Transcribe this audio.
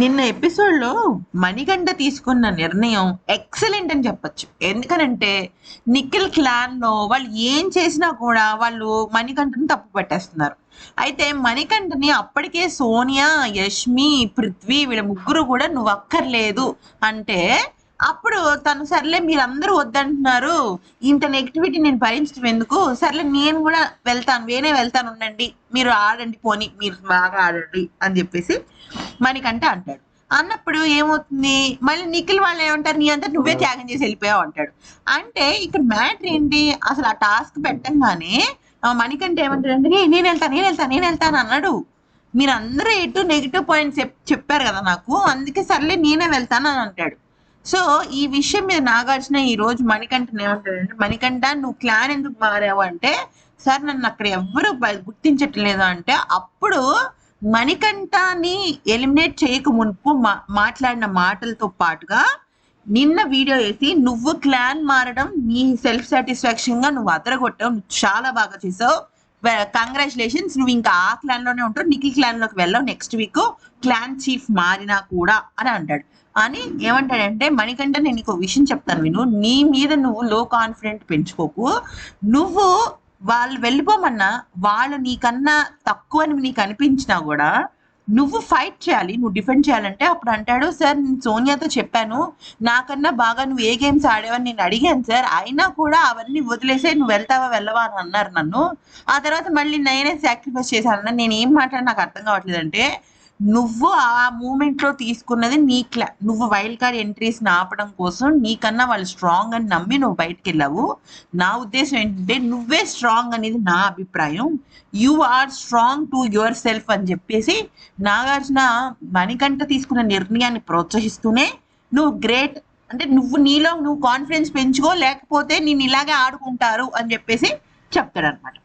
నిన్న ఎపిసోడ్లో మణిగంట తీసుకున్న నిర్ణయం ఎక్సలెంట్ అని చెప్పొచ్చు. ఎందుకనంటే నిఖిల్ క్లాన్లో వాళ్ళు ఏం చేసినా కూడా వాళ్ళు మణికంఠని తప్పు పెట్టేస్తున్నారు. అయితే మణికంఠని అప్పటికే సోనియా యష్మి పృథ్వీ వీళ్ళ ముగ్గురు కూడా నువ్వు అక్కర్లేదు అంటే అప్పుడు తను సర్లే మీరందరూ వద్దంటున్నారు ఇంత నెగిటివిటీ నేను భరించడం ఎందుకు? సర్లే నేను కూడా వెళ్తాను వేరే వెళ్తాను ఉండండి మీరు ఆడండి పోని మీరు బాగా ఆడండి అని చెప్పేసి మణికంట అంటాడు. అన్నప్పుడు ఏమవుతుంది? మళ్ళీ నిఖిల్ వాళ్ళు ఏమంటారు? నీ అంతా నువ్వే త్యాగం చేసి వెళ్ళిపోయావు అంటాడు. అంటే ఇక్కడ మ్యాటర్ ఏంటి? అసలు ఆ టాస్క్ పెట్టంగానే మణికంట మణికంఠ ఏమంటాడంటే నేను వెళ్తాను నేను వెళ్తాను నేను వెళ్తాను అన్నాడు. మీరందరూ ఎటు నెగిటివ్ పాయింట్స్ చెప్పారు కదా నాకు అందుకే సర్లే నేనే వెళ్తాను అని అంటాడు. సో ఈ విషయం మీద నాగార్జున ఈ రోజు మణికంఠని ఏమంటాడంటే మణికంఠ నువ్వు క్లాన్ ఎందుకు మారావు అంటే సార్ నన్ను అక్కడ ఎవ్వరు గుర్తించట్లేదు అంటే అప్పుడు మణికంఠని ఎలిమినేట్ చేయక మునుపు మా మాట్లాడిన మాటలతో పాటుగా నిన్న వీడియో వేసి నువ్వు క్లాన్ మారడం నీ సెల్ఫ్ సాటిస్ఫాక్షన్గా నువ్వు అదరగొట్టావు నువ్వు చాలా బాగా చేసావు కంగ్రాచులేషన్స్ నువ్వు ఇంకా ఆ క్లాన్లోనే ఉంటావు. నిఖిల్ క్లాన్లోకి వెళ్ళావు. నెక్స్ట్ వీక్ క్లాన్ చీఫ్ మారినా కూడా అని అంటాడు. అని ఏమంటాడంటే మణికంఠ నేను నీకు విషయం చెప్తాను విను. నీ మీద నువ్వు లో కాన్ఫిడెంట్ పెంచుకోకు. నువ్వు వాళ్ళు వెళ్ళిపోమన్నా వాళ్ళు నీకన్నా తక్కువ అని నీకు అనిపించినా కూడా నువ్వు ఫైట్ చేయాలి నువ్వు డిఫెండ్ చేయాలంటే అప్పుడు అంటాడు సార్ నేను సోనియాతో చెప్పాను నాకన్నా బాగా నువ్వు ఏ గేమ్స్ ఆడేవని నేను అడిగాను సార్. అయినా కూడా అవన్నీ వదిలేసే నువ్వు వెళ్తావా వెళ్ళవా అని అన్నారు నన్ను. ఆ తర్వాత మళ్ళీ నేనే సాక్రిఫైస్ చేశాను నేను ఏం మాట్లాడి నాకు అర్థం కావట్లేదు అంటే నువ్వు ఆ మూమెంట్లో తీసుకున్నది నీ క్లా నువ్వు వైల్డ్ కార్డ్ ఎంట్రీస్ ఆపడం కోసం నీకన్నా వాళ్ళు స్ట్రాంగ్ అని నమ్మి నువ్వు బయటకు వెళ్ళావు నా ఉద్దేశం ఏంటంటే నువ్వే స్ట్రాంగ్ అనేది నా అభిప్రాయం. You are strong to yourself అని చెప్పేసి నాగార్జున మణికంఠ తీసుకున్న నిర్ణయాన్ని ప్రోత్సహిస్తూనే నువ్వు గ్రేట్ అంటే నువ్వు నీలో నువ్వు కాన్ఫిడెన్స్ పెంచుకో లేకపోతే నేను ఇలాగే ఆడుకుంటారు అని చెప్పేసి చెప్తాడు అనమాట